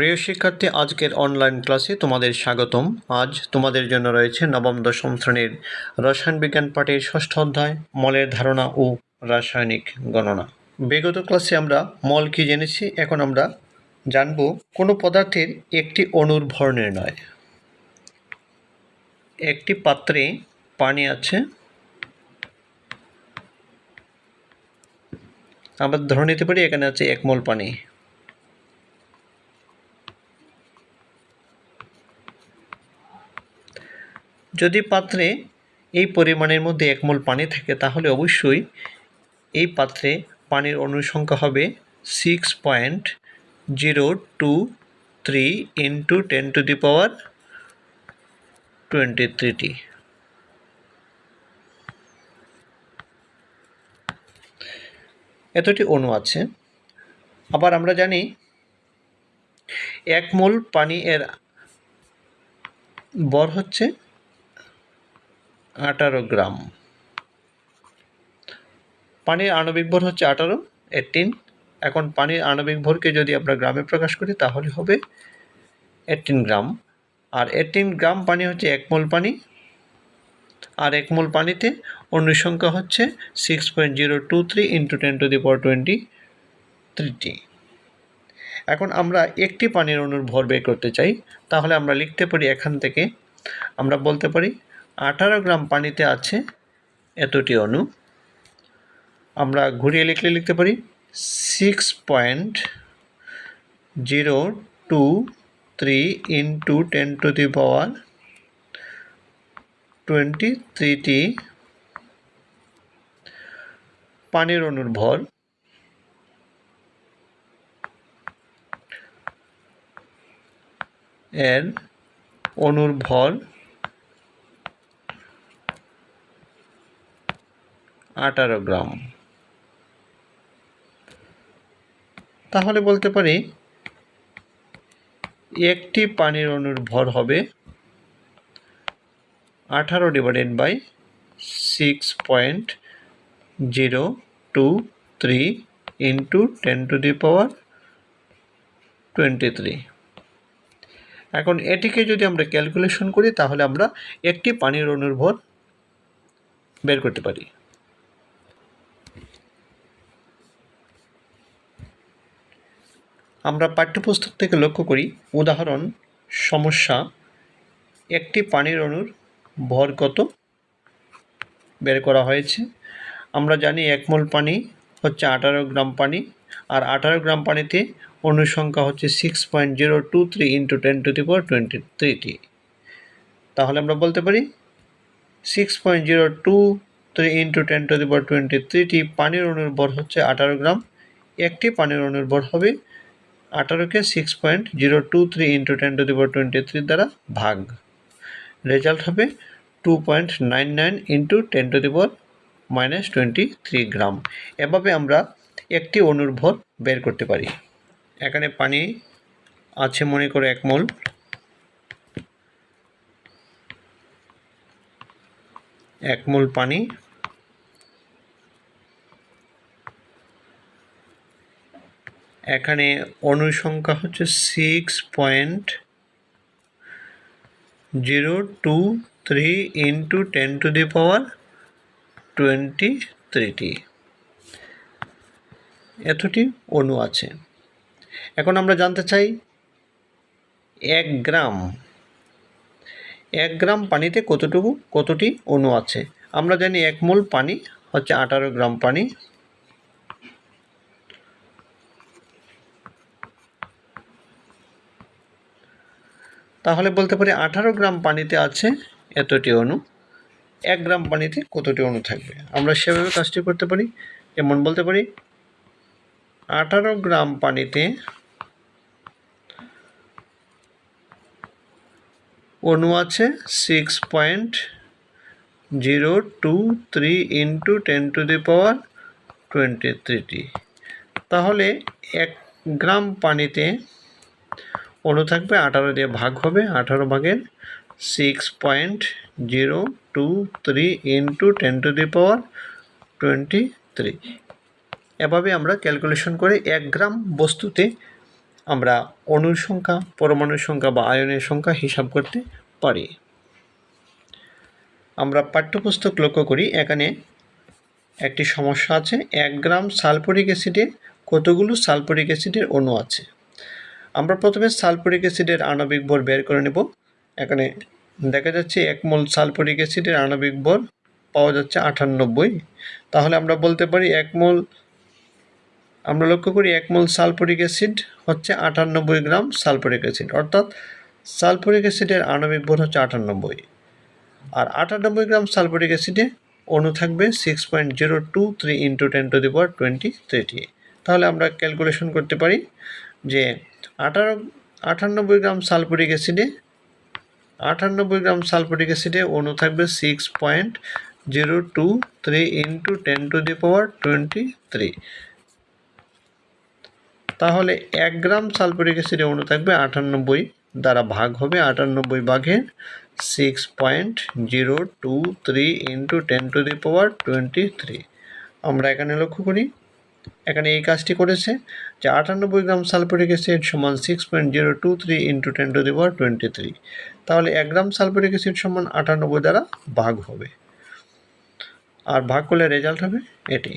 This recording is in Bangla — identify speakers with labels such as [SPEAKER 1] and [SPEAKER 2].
[SPEAKER 1] প্রিয় শিক্ষার্থী, আজকের অনলাইন ক্লাসে তোমাদের স্বাগতম। আজ তোমাদের জন্য রয়েছে নবম, দশম শ্রেণির রসায়ন বিজ্ঞান পাঠের ষষ্ঠ অধ্যায়, মলের ধারণা ও রাসায়নিক গণনা। বিগত ক্লাসে আমরা মল কি জেনেছি, এখন আমরা জানব কোনো পদার্থের একটি অণুর ভর নির্ণয়। একটি পাত্রে পানি আছে। আমরা ধরে নিতে পারি এখানে আছে এক মোল পানি। যদি পাত্রে এই পরিমাণের মধ্যে এক মোল পানি থাকে, তাহলে অবশ্যই এই পাত্রে পানির অনুসংখ্যা হবে six point zero two three into ten to the power twenty thirty এতটি অণু আছে। আবার আমরা জানি এক মোল পানি এর বর হচ্ছে আঠারো গ্রাম। পানির আণবিক ভর হচ্ছে আঠারো এইটিন এখন পানির আণবিক ভরকে যদি আমরা গ্রামে প্রকাশ করি, তাহলে হবে এইটিন গ্রাম। আর এইটিন গ্রাম পানি হচ্ছে একমল পানি। আর এক মোল পানিতে অনুসংখ্যা হচ্ছে six point zero two three into ten to the power twenty thirty এখন আমরা একটি পানির অণুর ভর বের করতে চাই, তাহলে আমরা লিখতে পারি এখান থেকে, আমরা বলতে পারি আঠারো গ্রাম পানিতে আছে এতটি অণু। আমরা ঘুরিয়ে লিখলে লিখতে পারি six point zero two three into ten to the power twenty thirty পানির অণুর ভর। এর অণুর ভর আঠারো গ্রাম। তাহলে বলতে পারি, একটি পানির অণুর ভর হবে আঠারো divided by six point zero two three into ten to the power twenty three এখন এটিকে যদি আমরা ক্যালকুলেশন করি, তাহলে আমরা একটি পানির অণুর ভর বের করতে পারি। আমরা পাঠ্যপুস্তক থেকে লক্ষ্য করি, উদাহরণ, সমস্যা, একটি পানির অণুর ভর কত? বের করা হয়েছে। আমরা জানি এক মোল পানি হচ্ছে আঠারো গ্রাম পানি, আর আঠারো গ্রাম পানিতে অনুসংখ্যা হচ্ছে six point zero two three into ten to the power twenty thirty তাহলে আমরা বলতে পারি six point zero two three into ten to the power twenty thirty পানির অণুর হচ্ছে আঠারো গ্রাম, একটি পানির অণুর ভর হবে আঠারোকে six point zero two three into ten to the twenty three দ্বারা ভাগ। রেজাল্ট হবে two point nine nine into ten to the minus twenty three গ্রাম এভাবে আমরা একটি অণুর ভর বের করতে পারি। এখানে পানি আছে মনে করে এক মোল। এক মোল পানি। এখানে অনুসংখ্যা হচ্ছে six point zero two three into ten to the power twenty thirty এতটি অণু আছে। এখন আমরা জানতে চাই এক গ্রাম। এক গ্রাম পানিতে কতটুকু, কতটি অণু আছে? আমরা জানি এক মোল পানি হচ্ছে আঠারো গ্রাম পানি। তাহলে বলতে পারি আঠারো গ্রাম পানিতে আছে এতটি অণু। এক গ্রাম পানিতে কতটি অণু থাকবে? আমরা সেভাবে কাজটি করতে পারি। যেমন বলতে পারি আঠারো গ্রাম পানিতে অণু আছে six point zero two three into ten to the power twenty thirty তাহলে এক গ্রাম পানিতে অণু থাকবে, আঠারো দিয়ে ভাগ হবে, আঠারো ভাগের six point zero two three into ten to the power twenty three এভাবে আমরা ক্যালকুলেশন করে এক গ্রাম বস্তুতে আমরা অণুর সংখ্যা, পরমাণুর সংখ্যা বা আয়নের সংখ্যা হিসাব করতে পারি। আমরা পাঠ্যপুস্তক লক্ষ্য করি, এখানে একটি সমস্যা আছে, এক গ্রাম সালফোরিক অ্যাসিডে কতগুলো সালফোরিক অ্যাসিডের অণু আছে? আমরা প্রথমে সালফোরিক অ্যাসিডের আণবিক ভর বের করে নেব। এখানে দেখা যাচ্ছে এক মোল সালফোরিক অ্যাসিডের আণবিক ভর পাওয়া যাচ্ছে আটানব্বই। তাহলে আমরা বলতে পারি এক মোল, আমরা লক্ষ্য করি এক মোল সালফোরিক অ্যাসিড হচ্ছে আটানব্বই গ্রাম সালফোরিক অ্যাসিড। অর্থাৎ সালফোরিক অ্যাসিডের আণবিক ভর হচ্ছে আটানব্বই। আর আটানব্বই গ্রাম সালফোরিক অ্যাসিডে অণু থাকবে six point zero two three into ten to the power twenty three তাহলে আমরা ক্যালকুলেশন করতে পারি যে আঠারো আটানব্বই গ্রাম সালফোরিক অ্যাসিডে আটানব্বই গ্রাম সালফোরিক অ্যাসিডে অণু থাকবে six point zero two three into ten to the power twenty three তাহলে এক গ্রাম সালফোরিক অ্যাসিডে অণু থাকবে আটানব্বই দ্বারা ভাগ হবে আটানব্বই ভাগের six point zero two three into ten to the power twenty three আমরা এখানে লক্ষ্য করি এখানে এই কাজটি করেছে, যে আটানব্বই গ্রাম সালফোরিক অ্যাসিড সমান six point zero two three into ten to the power twenty three তাহলে এক গ্রাম সালফোরিক অ্যাসিড সমান আটানব্বই দ্বারা ভাগ হবে। আর ভাগ করলে রেজাল্ট হবে এটি।